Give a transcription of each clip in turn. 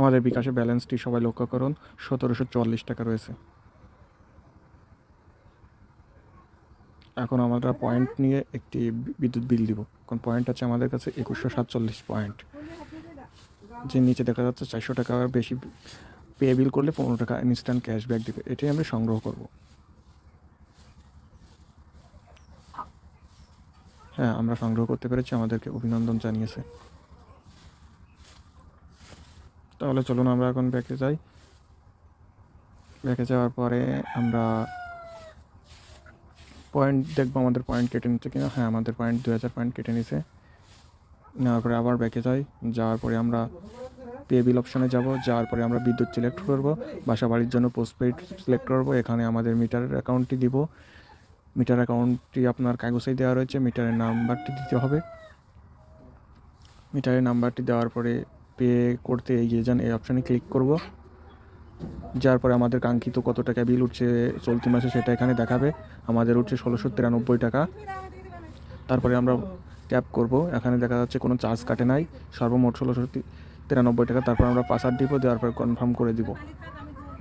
আমাদের বিকাশে ব্যালেন্সটি সবাই লক্ষ্য করুন, সতেরোশো চুয়াল্লিশ টাকা রয়েছে। এখন আমরা পয়েন্ট নিয়ে একটি বিদ্যুৎ বিল দিব। কারণ পয়েন্ট আছে আমাদের কাছে একুশশো সাতচল্লিশ পয়েন্ট যে নিচে দেখা যাচ্ছে চারশো টাকার বেশি পে বিল করলে পনেরো টাকা ইনস্ট্যান্ট ক্যাশব্যাক দেবে। এটাই আমরা সংগ্রহ করব। হ্যাঁ আমরা সংগ্রহ করতে পেরেছি, আমাদেরকে অভিনন্দন জানিয়েছে। তাহলে চলুন আমরা এখন ব্যাকে যাই। ব্যাকে যাওয়ার পরে আমরা পয়েন্ট দেখব আমাদের পয়েন্ট কেটে নিচ্ছে কিনা। হ্যাঁ আমাদের পয়েন্ট দু হাজার পয়েন্ট কেটে নিছে। নেওয়ার পরে আবার ব্যাকে যাই। যাওয়ার পরে আমরা পে বিল অপশানে যাব। যাওয়ার পরে আমরা বিদ্যুৎ সিলেক্ট করব। বাসা বাড়ির জন্য পোস্টপেড সিলেক্ট করব। এখানে আমাদের মিটার অ্যাকাউন্টটি দিব। মিটার অ্যাকাউন্টটি আপনার কাগজেই দেওয়া রয়েছে। মিটারের নাম্বারটি দিতে হবে। মিটারের নাম্বারটি দেওয়ার পরে পে করতে এগিয়ে যান, এই অপশানে ক্লিক করব। যার পরে আমাদের কাঙ্ক্ষিত কত টাকা বিল উঠছে, চলতি মাসে সেটা এখানে দেখাবে। আমাদের উঠছে ষোলোশো তিরানব্বই টাকা। তারপরে আমরা ট্যাপ করব। এখানে দেখা যাচ্ছে কোনো চার্জ কাটে নাই। সর্বমোট ষোলোশো তিরানব্বই টাকা। তারপর আমরা পাসওয়ার্ড দিব, দেওয়ার পরে কনফার্ম করে দিব।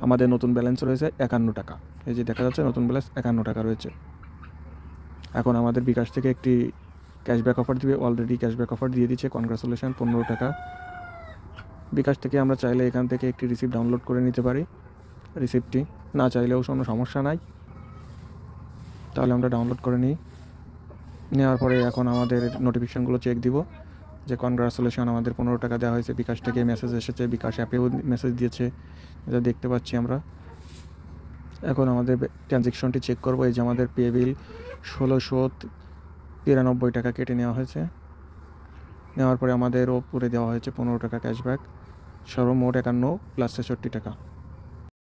আমাদের নতুন ব্যালেন্স রয়েছে একান্ন টাকা। এই যে দেখা যাচ্ছে নতুন ব্যালেন্স একান্ন টাকা রয়েছে। এখন আমাদের বিকাশ থেকে একটি ক্যাশব্যাক অফার দিবে। অলরেডি ক্যাশব্যাক অফার দিয়ে দিচ্ছে। কনগ্রাচুলেশন পনেরো টাকা। বিকাশ থেকে আমরা চাইলে এখান থেকে একটি রিসিপ্ট ডাউনলোড করে নিতে পারি। রিসিপ্টটি না চাইলেও কোনো সমস্যা নাই। তাহলে আমরা ডাউনলোড করে নিই। নেওয়ার পরে এখন আমাদের নোটিফিকেশানগুলো চেক দিব যে কনগ্রাচুলেশন আমাদের পনেরো টাকা দেওয়া হয়েছে। বিকাশ থেকে মেসেজ এসেছে, বিকাশ অ্যাপেও মেসেজ দিয়েছে। এটা দেখতে পাচ্ছি আমরা। এখন আমাদের ট্রানজেকশনটি চেক করব। এই যে আমাদের পে বিল ষোলোশো তিরানব্বই টাকা কেটে নেওয়া হয়েছে। নেওয়ার পরে আমাদেরও ওপরে দেওয়া হয়েছে পনেরো টাকা ক্যাশব্যাক সর্বমোট একান্ন প্লাস ছেষট্টি টাকা।